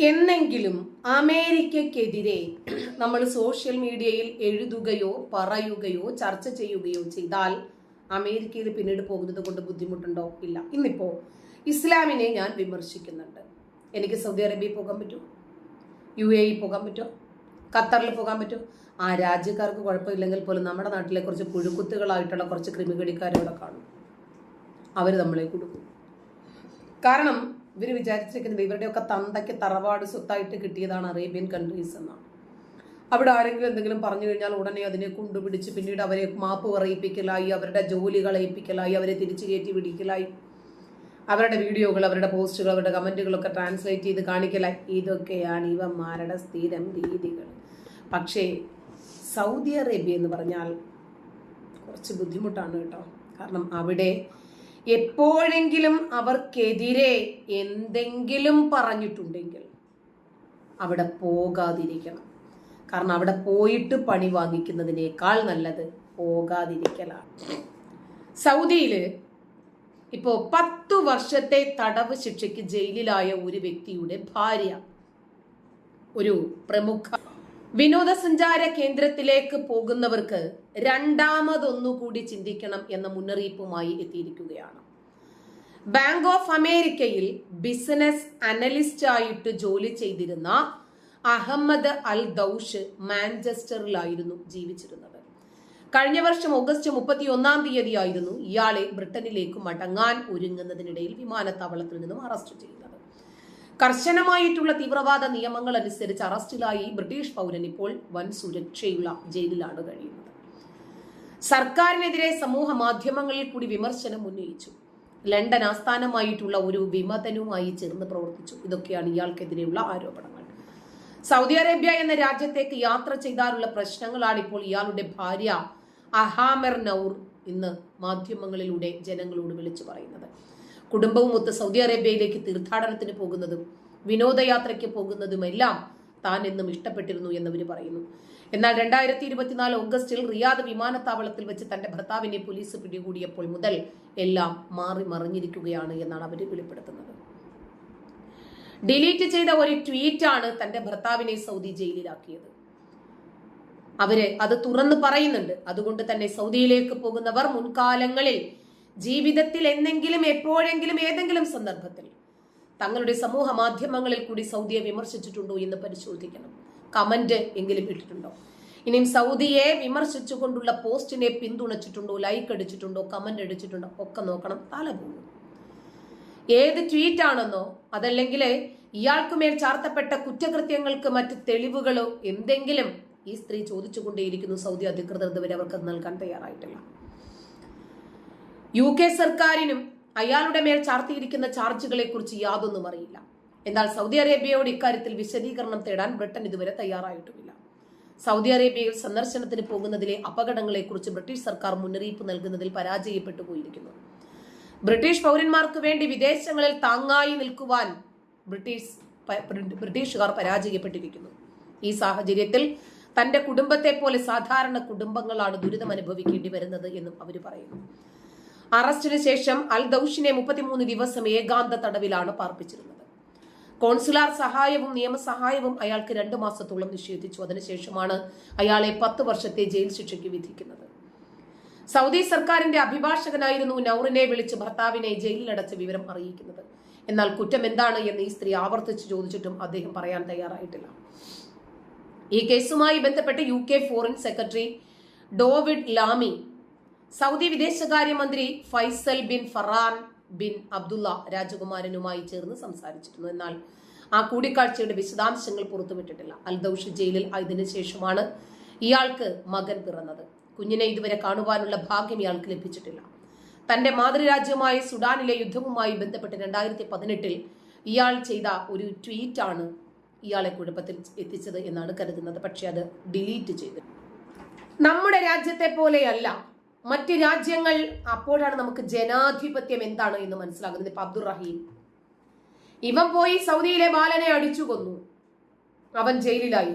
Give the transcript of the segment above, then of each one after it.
എന്നെങ്കിലും അമേരിക്കക്കെതിരെ നമ്മൾ സോഷ്യൽ മീഡിയയിൽ എഴുതുകയോ പറയുകയോ ചർച്ച ചെയ്യുകയോ ചെയ്താൽ അമേരിക്കയിൽ പിന്നീട് പോകുന്നത് കൊണ്ട് ബുദ്ധിമുട്ടുണ്ടോ? ഇല്ല. ഇന്നിപ്പോ ഇസ്ലാമിനെ ഞാൻ വിമർശിക്കുന്നുണ്ട്. എനിക്ക് സൗദി അറേബ്യയിൽ പോകാൻ പറ്റുമോ? യു എ പോകാൻ പറ്റുമോ? ഖത്തറിൽ പോകാൻ പറ്റുമോ? ആ രാജ്യക്കാർക്ക് കുഴപ്പമില്ലെങ്കിൽ പോലും നമ്മുടെ നാട്ടിലെ കുറച്ച് പുഴുക്കുത്തുകളായിട്ടുള്ള കുറച്ച് ക്രിമികടിക്കാരവിടെ കാണും. അവർ നമ്മളെ കൊടുക്കും. കാരണം ഇവർ വിചാരിച്ചിരിക്കുന്നത് ഇവരുടെയൊക്കെ തന്തയ്ക്ക് തറവാട് സ്വത്തായിട്ട് കിട്ടിയതാണ് അറേബ്യൻ കൺട്രീസ് എന്നാണ്. അവിടെ ആരെങ്കിലും എന്തെങ്കിലും പറഞ്ഞു കഴിഞ്ഞാൽ ഉടനെ അതിനെ കൊണ്ടുപിടിച്ച് പിന്നീട് അവരെ മാപ്പ് പറയിപ്പിക്കലായി അവരുടെ ജോലി കളയിപ്പിക്കലായി അവരെ തിരിച്ചു കയറ്റി പിടിക്കലായി അവരുടെ വീഡിയോകൾ അവരുടെ പോസ്റ്റുകൾ അവരുടെ കമന്റുകളൊക്കെ ട്രാൻസ്ലേറ്റ് ചെയ്ത് കാണിക്കലായി. ഇതൊക്കെയാണ് ഇവന്മാരുടെ സ്ഥിരം രീതികൾ. പക്ഷേ സൗദി അറേബ്യ എന്ന് പറഞ്ഞാൽ കുറച്ച് ബുദ്ധിമുട്ടാണ് കേട്ടോ. കാരണം അവിടെ എപ്പോഴെങ്കിലും അവർക്കെതിരെ എന്തെങ്കിലും പറഞ്ഞിട്ടുണ്ടെങ്കിൽ അവിടെ പോകാതിരിക്കണം. കാരണം അവിടെ പോയിട്ട് പണി വാങ്ങിക്കുന്നതിനേക്കാൾ നല്ലത് പോകാതിരിക്കലാണ്. സൗദിയിൽ ഇപ്പോൾ പത്തു വർഷത്തെ തടവ് ശിക്ഷയ്ക്ക് ജയിലിലായ ഒരു വ്യക്തിയുടെ ഭാര്യ ഒരു പ്രമുഖ വിനോദസഞ്ചാര കേന്ദ്രത്തിലേക്ക് പോകുന്നവർക്ക് രണ്ടാമതൊന്നുകൂടി ചിന്തിക്കണം എന്ന മുന്നറിയിപ്പുമായി എത്തിയിരിക്കുകയാണ്. ബാങ്ക് ഓഫ് അമേരിക്കയിൽ ബിസിനസ് അനലിസ്റ്റ് ആയിട്ട് ജോലി ചെയ്തിരുന്ന അഹമ്മദ് അൽ ദൌഷ് മാഞ്ചസ്റ്ററിലായിരുന്നു ജീവിച്ചിരുന്നത്. കഴിഞ്ഞ വർഷം ഓഗസ്റ്റ് മുപ്പത്തി ഒന്നാം തീയതിയായിരുന്നു ഇയാളെ ബ്രിട്ടനിലേക്ക് മടങ്ങാൻ ഒരുങ്ങുന്നതിനിടയിൽ വിമാനത്താവളത്തിൽ നിന്നും അറസ്റ്റ് ചെയ്യുന്നത് കർശനമായിട്ടുള്ള തീവ്രവാദ നിയമങ്ങൾ അനുസരിച്ച് അറസ്റ്റിലായി ബ്രിട്ടീഷ് പൗരൻ ഇപ്പോൾ വൻ സുരക്ഷയുള്ള ജയിലിലാണ് കഴിയുന്നത്. സർക്കാരിനെതിരെ സമൂഹ മാധ്യമങ്ങളിൽ കൂടി വിമർശനം ഉന്നയിച്ചു. ലണ്ടൻ ആസ്ഥാനമായിട്ടുള്ള ഒരു വിമതനുമായി ചേർന്ന് പ്രവർത്തിച്ചു. ഇതൊക്കെയാണ് ഇയാൾക്കെതിരെയുള്ള ആരോപണങ്ങൾ. സൗദി അറേബ്യ എന്ന രാജ്യത്തേക്ക് യാത്ര ചെയ്താലുള്ള പ്രശ്നങ്ങളാണ് ഇപ്പോൾ ഇയാളുടെ ഭാര്യ അഹാമർ നൌർ ഇന്ന് മാധ്യമങ്ങളിലൂടെ ജനങ്ങളോട് വിളിച്ചു പറയുന്നത്. കുടുംബവുമൊത്ത് സൗദി അറേബ്യയിലേക്ക് തീർത്ഥാടനത്തിന് പോകുന്നതും വിനോദയാത്രയ്ക്ക് പോകുന്നതുമെല്ലാം താൻ എന്നും ഇഷ്ടപ്പെട്ടിരുന്നു എന്നവർ പറയുന്നു. എന്നാൽ രണ്ടായിരത്തി ഇരുപത്തിനാല് ഓഗസ്റ്റിൽ റിയാദ് വിമാനത്താവളത്തിൽ വെച്ച് തന്റെ ഭർത്താവിനെ പോലീസ് പിടികൂടിയപ്പോൾ മുതൽ എല്ലാം മാറി മറിഞ്ഞിരിക്കുകയാണ് എന്നാണ് അവർ വെളിപ്പെടുത്തുന്നത്. ഡിലീറ്റ് ചെയ്ത ഒരു ട്വീറ്റാണ് തന്റെ ഭർത്താവിനെ സൗദി ജയിലിലാക്കിയത്. അവർ അത് തുറന്നു പറയുന്നുണ്ട്. അതുകൊണ്ട് തന്നെ സൗദിയിലേക്ക് പോകുന്നവർ മുൻകാലങ്ങളിൽ ജീവിതത്തിൽ എന്നെങ്കിലും എപ്പോഴെങ്കിലും ഏതെങ്കിലും സന്ദർഭത്തിൽ തങ്ങളുടെ സമൂഹ മാധ്യമങ്ങളിൽ കൂടി സൗദിയെ വിമർശിച്ചിട്ടുണ്ടോ എന്ന് പരിശോധിക്കണം. കമന്റ് എങ്കിലും ഇട്ടിട്ടുണ്ടോ? ഇനിയും സൗദിയെ വിമർശിച്ചുകൊണ്ടുള്ള പോസ്റ്റിനെ പിന്തുണച്ചിട്ടുണ്ടോ ലൈക്ക് അടിച്ചിട്ടുണ്ടോ കമന്റ് അടിച്ചിട്ടുണ്ടോ ഒക്കെ നോക്കണം തല പോകും ഏത് ട്വീറ്റ് ആണെന്നോ അതല്ലെങ്കിൽ ഇയാൾക്കുമേൽ ചാർത്തപ്പെട്ട കുറ്റകൃത്യങ്ങൾക്ക് മറ്റ് തെളിവുകളോ എന്തെങ്കിലും ഈ സ്ത്രീ ചോദിച്ചുകൊണ്ടേയിരിക്കുന്നു സൗദി അധികൃതർ ഇതുവരെ അവർക്ക് നൽകാൻ തയ്യാറായിട്ടില്ല. യു കെ സർക്കാരിനും അയാളുടെ മേൽ ചാർത്തിയിരിക്കുന്ന ചാർജുകളെ കുറിച്ച് യാതൊന്നും അറിയില്ല. എന്നാൽ സൗദി അറേബ്യയോട് ഇക്കാര്യത്തിൽ വിശദീകരണം തേടാൻ ബ്രിട്ടൻ ഇതുവരെ തയ്യാറായിട്ടുമില്ല. സൗദി അറേബ്യയിൽ സന്ദർശനത്തിന് പോകുന്നതിലെ അപകടങ്ങളെക്കുറിച്ച് ബ്രിട്ടീഷ് സർക്കാർ മുന്നറിയിപ്പ് നൽകുന്നതിൽ പരാജയപ്പെട്ടു പോയിരിക്കുന്നു. ബ്രിട്ടീഷ് പൗരന്മാർക്ക് വേണ്ടി വിദേശങ്ങളിൽ താങ്ങായി നിൽക്കുവാൻ ബ്രിട്ടീഷ് ബ്രിട്ടീഷുകാർ പരാജയപ്പെട്ടിരിക്കുന്നു. ഈ സാഹചര്യത്തിൽ തന്റെ കുടുംബത്തെ പോലെ സാധാരണ കുടുംബങ്ങളാണ് ദുരിതം അനുഭവിക്കേണ്ടി വരുന്നത് എന്നും അവർ പറയുന്നു. അറസ്റ്റിന് ശേഷം അൽ ദൌഷിനെ മുപ്പത്തിമൂന്ന് ദിവസം ഏകാന്ത തടവിലാണ് പാർപ്പിച്ചിരുന്നത്. കോൺസുലാർ സഹായവും നിയമസഹായവും അയാൾക്ക് രണ്ടു മാസത്തോളം നിഷേധിച്ചു. അതിനുശേഷമാണ് അയാളെ പത്ത് വർഷത്തെ ജയിൽ ശിക്ഷയ്ക്ക് വിധിക്കുന്നത്. സൗദി സർക്കാരിന്റെ അഭിഭാഷകനായിരുന്നു നൌറിനെ വിളിച്ച് ഭർത്താവിനെ ജയിലിലടച്ച വിവരം അറിയിക്കുന്നത്. എന്നാൽ കുറ്റം എന്താണ് എന്ന് ഈ സ്ത്രീ ആവർത്തിച്ച് ചോദിച്ചിട്ടും അദ്ദേഹം പറയാൻ തയ്യാറായിട്ടില്ല. ഈ കേസുമായി ബന്ധപ്പെട്ട് U K foreign secretary David Lammy Saudi വിദേശകാര്യമന്ത്രി Faisal bin Farhan bin Abdullah രാജകുമാരനുമായി ചേർന്ന് സംസാരിച്ചിരുന്നു. എന്നാൽ ആ കൂടിക്കാഴ്ചയുടെ വിശദാംശങ്ങൾ പുറത്തുവിട്ടിട്ടില്ല. അൽദൌഷ് ജയിലിൽ ആയതിനു ശേഷമാണ് ഇയാൾക്ക് മകൻ പിറന്നത്. കുഞ്ഞിനെ ഇതുവരെ കാണുവാനുള്ള ഭാഗ്യം ഇയാൾക്ക് ലഭിച്ചിട്ടില്ല. തന്റെ മാതൃരാജ്യമായ സുഡാനിലെ യുദ്ധവുമായി ബന്ധപ്പെട്ട് രണ്ടായിരത്തി പതിനെട്ടിൽ ഇയാൾ ചെയ്ത ഒരു ട്വീറ്റാണ് ഇയാളെ കുഴപ്പത്തിൽ എത്തിച്ചത് എന്നാണ് കരുതുന്നത്. പക്ഷെ അത് ഡിലീറ്റ് ചെയ്തു നമ്മുടെ രാജ്യത്തെ പോലെയല്ല. മറ്റ് രാജ്യങ്ങൾ അപ്പോഴാണ് നമുക്ക് ജനാധിപത്യം എന്താണ് എന്ന് മനസ്സിലാകുന്നത്? ഇപ്പൊ അബ്ദുറഹീം ഇവൻ പോയി സൗദിയിലെ ബാലനെ അടിച്ചു കൊന്നു. അവൻ ജയിലിലായി.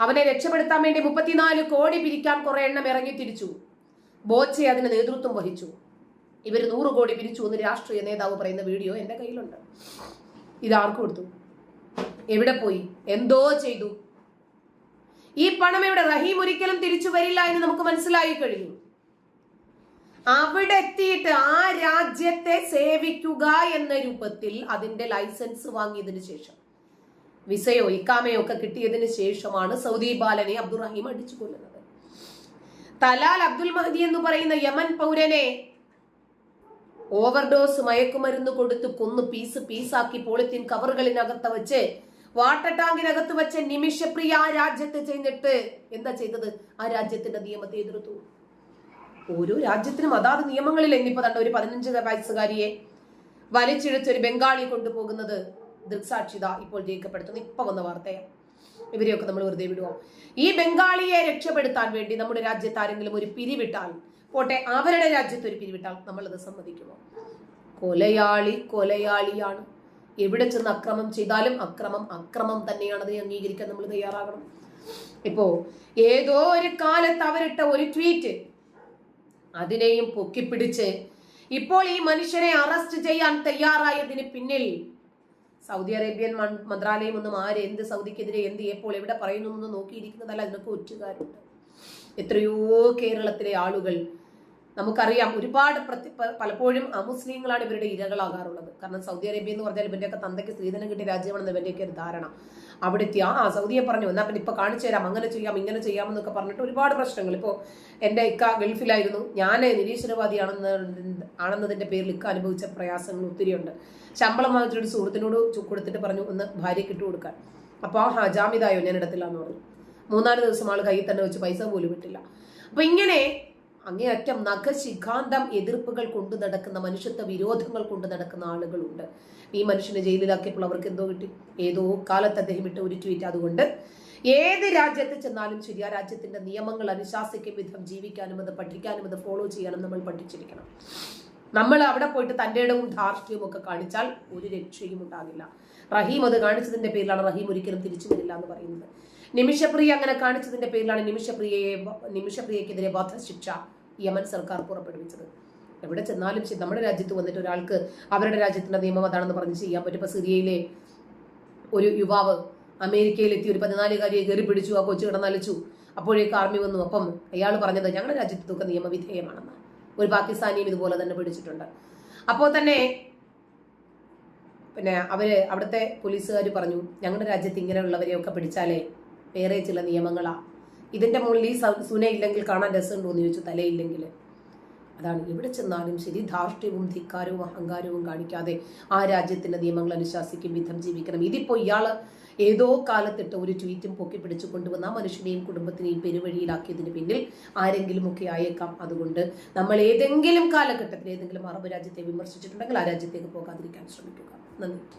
അവനെ രക്ഷപ്പെടുത്താൻ വേണ്ടി മുപ്പത്തിനാല് കോടി പിരിക്കാൻ കുറെ എണ്ണം ഇറങ്ങി തിരിച്ചു. ബോച്ചെ അതിന് നേതൃത്വം വഹിച്ചു. ഇവർ നൂറ് കോടി പിരിച്ചു എന്ന് രാഷ്ട്രീയ നേതാവ് പറയുന്ന വീഡിയോ എന്റെ കയ്യിലുണ്ട്. ഇത് ആർക്ക് കൊടുത്തു എവിടെ പോയി? എന്തോ ചെയ്തു. ഈ പണം ഇവിടെ റഹീം ഒരിക്കലും തിരിച്ചു വരില്ല എന്ന് നമുക്ക് മനസ്സിലായി കഴിഞ്ഞു. അവിടെ എത്തിയിട്ട് ആ രാജ്യത്തെ സേവിക്കുക എന്ന രൂപത്തിൽ അതിന്റെ ലൈസൻസ് വാങ്ങിയതിനു ശേഷം. വിസയോ ഇക്കാമയോ ഒക്കെ കിട്ടിയതിന് ശേഷമാണ് സൗദി ബാലനെ അബ്ദുറഹീം അടിച്ചു കൊല്ലുന്നത്. തലാൽ അബ്ദുൽ മഹദി എന്ന് പറയുന്ന യമൻ പൗരനെ ഓവർഡോസ് മയക്കുമരുന്ന് കൊടുത്ത് കൊന്ന് പീസ് പീസാക്കി പോളിത്തീൻ കവറുകളിനകത്ത് വെച്ച് വാട്ടർ ടാങ്കിനകത്ത് വെച്ച് നിമിഷപ്രിയ ആ രാജ്യത്ത് ചെയ്തിട്ട് എന്താ ചെയ്തത്? ആ രാജ്യത്തിന്റെ നിയമത്തെ എതിർത്തു. ഓരോ രാജ്യത്തിനും അതാത് നിയമങ്ങളിൽ ഇനിയിപ്പോ തണ്ട ഒരു പതിനഞ്ച് വയസ്സുകാരിയെ വലിച്ചിഴച്ച് ഒരു ബംഗാളി കൊണ്ടുപോകുന്നത് ദൃക്സാക്ഷിത ഇപ്പോൾ രേഖപ്പെടുത്തുന്നു. ഇപ്പൊ വന്ന വാർത്തയാണ് ഇവരെയൊക്കെ നമ്മൾ വെറുതെ വിടുവോ? ഈ ബംഗാളിയെ രക്ഷപ്പെടുത്താൻ വേണ്ടി നമ്മുടെ രാജ്യത്ത് ആരെങ്കിലും ഒരു പിരിവിട്ടാൽ പോട്ടെ അവരുടെ രാജ്യത്ത് ഒരു പിരിവിട്ടാൽ നമ്മളത് സമ്മതിക്കുമോ? കൊലയാളി കൊലയാളിയാണ്. എവിടെ ചെന്ന് അക്രമം ചെയ്താലും അക്രമം അക്രമം തന്നെയാണ് അത് അംഗീകരിക്കാൻ നമ്മൾ തയ്യാറാകണം. ഇപ്പോ ഏതോ ഒരു കാലത്ത് അവരിട്ട ഒരു ട്വീറ്റ് അതിനെയും പൊക്കിപ്പിടിച്ച് ഇപ്പോൾ ഈ മനുഷ്യരെ അറസ്റ്റ് ചെയ്യാൻ തയ്യാറായതിന് പിന്നിൽ സൗദി അറേബ്യൻ മന്ത്രാലയം ഒന്നും ആര് എന്ത് സൗദിക്കെതിരെ എന്ത് എപ്പോൾ എവിടെ പറയുന്നു എന്ന് നോക്കിയിരിക്കുന്നതല്ല. അതിനൊക്കെ ഒറ്റുകാരുണ്ട് എത്രയോ കേരളത്തിലെ ആളുകൾ നമുക്കറിയാം ഒരുപാട് പ്രതി പലപ്പോഴും അമുസ്ലിങ്ങളാണ് ഇവരുടെ ഇരകളാകാറുള്ളത്. കാരണം സൗദി അറേബ്യ എന്ന് പറഞ്ഞാൽ ഇവന്റെയൊക്കെ തന്തയ്ക്ക് സ്ത്രീധനം കിട്ടിയ രാജ്യമാണെന്ന് ഇവന്റെയൊക്കെ ഒരു ധാരണ. അവിടെ ആ സൗദിയെ പറഞ്ഞു. എന്നാൽ പിന്നെ ഇപ്പൊ കാണിച്ചു തരാം. അങ്ങനെ ചെയ്യാം ഇങ്ങനെ ചെയ്യാം എന്നൊക്കെ പറഞ്ഞിട്ട് ഒരുപാട് പ്രശ്നങ്ങൾ. ഇപ്പോൾ എന്റെ ഇക്ക ഗൾഫിലായിരുന്നു. ഞാൻ നിരീശ്വരവാദിയാണെന്ന് ആണെന്നതിന്റെ പേരിൽ ഇക്ക അനുഭവിച്ച പ്രയാസങ്ങൾ ഒത്തിരിയുണ്ട്. ശമ്പളം വാങ്ങിച്ചൊരു സുഹൃത്തിനോട് കൊടുത്തിട്ട് പറഞ്ഞു ഒന്ന് ഭാര്യയ്ക്ക് ഇട്ട് കൊടുക്കാൻ. അപ്പോൾ ആ ജാമിതായോ ഞാൻ ഇടത്തില്ല എന്ന് പറഞ്ഞു. മൂന്നാൽ ദിവസം ആൾ കയ്യിൽ തന്നെ വെച്ച് പൈസ പോലും വിട്ടില്ല അപ്പൊ ഇങ്ങനെ അങ്ങേയറ്റം നഖശിഖാന്തം എതിർപ്പുകൾ കൊണ്ട് നടക്കുന്ന മനുഷ്യത്വ വിരോധങ്ങൾ കൊണ്ട് നടക്കുന്ന ആളുകളുണ്ട്. ഈ മനുഷ്യനെ ജയിലിലാക്കിയപ്പോൾ അവർക്ക് എന്തോ കിട്ടി? ഏതോ കാലത്ത് അദ്ദേഹം ഇട്ട ഒരു ട്വീറ്റ് അതുകൊണ്ട്. ഏത് രാജ്യത്ത് ചെന്നാലും ശരി ആ രാജ്യത്തിന്റെ നിയമങ്ങൾ അനുശാസിക്കും വിധം ജീവിക്കാനും അത് പഠിക്കാനും അത് ഫോളോ ചെയ്യാനും നമ്മൾ പഠിച്ചിരിക്കണം. നമ്മൾ അവിടെ പോയിട്ട് തന്റെ ഇടവും ധാർഷ്ട്യവും ഒക്കെ കാണിച്ചാൽ ഒരു രക്ഷയും ഉണ്ടാകില്ല. റഹീം അത് കാണിച്ചതിന്റെ പേരിലാണ് റഹീം ഒരിക്കലും തിരിച്ചു വരില്ല എന്ന് പറയുന്നത്. നിമിഷപ്രിയ അങ്ങനെ കാണിച്ചതിന്റെ പേരിലാണ് നിമിഷപ്രിയയെ നിമിഷപ്രിയക്കെതിരെ വധശിക്ഷ യമൻ സർക്കാർ പുറപ്പെടുവിച്ചത്. എവിടെ ചെന്നാലും ശരി നമ്മുടെ രാജ്യത്ത് വന്നിട്ട് ഒരാൾക്ക് അവരുടെ രാജ്യത്തിന്റെ നിയമം അതാണെന്ന് പറഞ്ഞ് ചെയ്യാൻ പറ്റും. ഇപ്പൊ സിറിയയിലെ ഒരു യുവാവ് അമേരിക്കയിലെത്തി ഒരു പതിനാലുകാരിയെ കയറി പിടിച്ചു ആ കൊച്ചു കിടന്നലിച്ചു. അപ്പോഴേക്ക് ആർമി വന്നു. അപ്പം അയാൾ പറഞ്ഞത് ഞങ്ങളുടെ രാജ്യത്തൊക്കെ നിയമവിധേയമാണെന്ന്. ഒരു പാകിസ്ഥാനിയും ഇതുപോലെ തന്നെ പിടിച്ചിട്ടുണ്ട്. അപ്പോൾ തന്നെ പിന്നെ അവർ അവിടുത്തെ പോലീസുകാർ പറഞ്ഞു ഞങ്ങളുടെ രാജ്യത്ത് ഇങ്ങനെയുള്ളവരെയൊക്കെ പിടിച്ചാലേ വേറെ ചില നിയമങ്ങളാ ഇതിന്റെ മുകളിൽ ഈ സുന ഇല്ലെങ്കിൽ കാണാൻ രസമുണ്ടോ എന്ന് ചോദിച്ചു തലയില്ലെങ്കിൽ. അതാണ് എവിടെ ചെന്നാലും ശരി ധാർഷ്ട്യവും ധിക്കാരവും അഹങ്കാരവും കാണിക്കാതെ ആ രാജ്യത്തിന്റെ നിയമങ്ങൾ അനുശാസിക്കും വിധം ജീവിക്കണം. ഇതിപ്പോ ഇയാൾ ഏതോ കാലത്തിട്ട് ഒരു ട്വീറ്റും പൊക്കി പിടിച്ചു കൊണ്ടുവന്ന ആ മനുഷ്യനെയും കുടുംബത്തിനെയും പെരുവഴിയിലാക്കിയതിന് പിന്നിൽ ആരെങ്കിലും ഒക്കെ ആയേക്കാം. അതുകൊണ്ട് നമ്മൾ ഏതെങ്കിലും കാലഘട്ടത്തിൽ ഏതെങ്കിലും അറബ് രാജ്യത്തെ വിമർശിച്ചിട്ടുണ്ടെങ്കിൽ ആ രാജ്യത്തേക്ക് പോകാതിരിക്കാൻ ശ്രമിക്കുക. നന്ദി.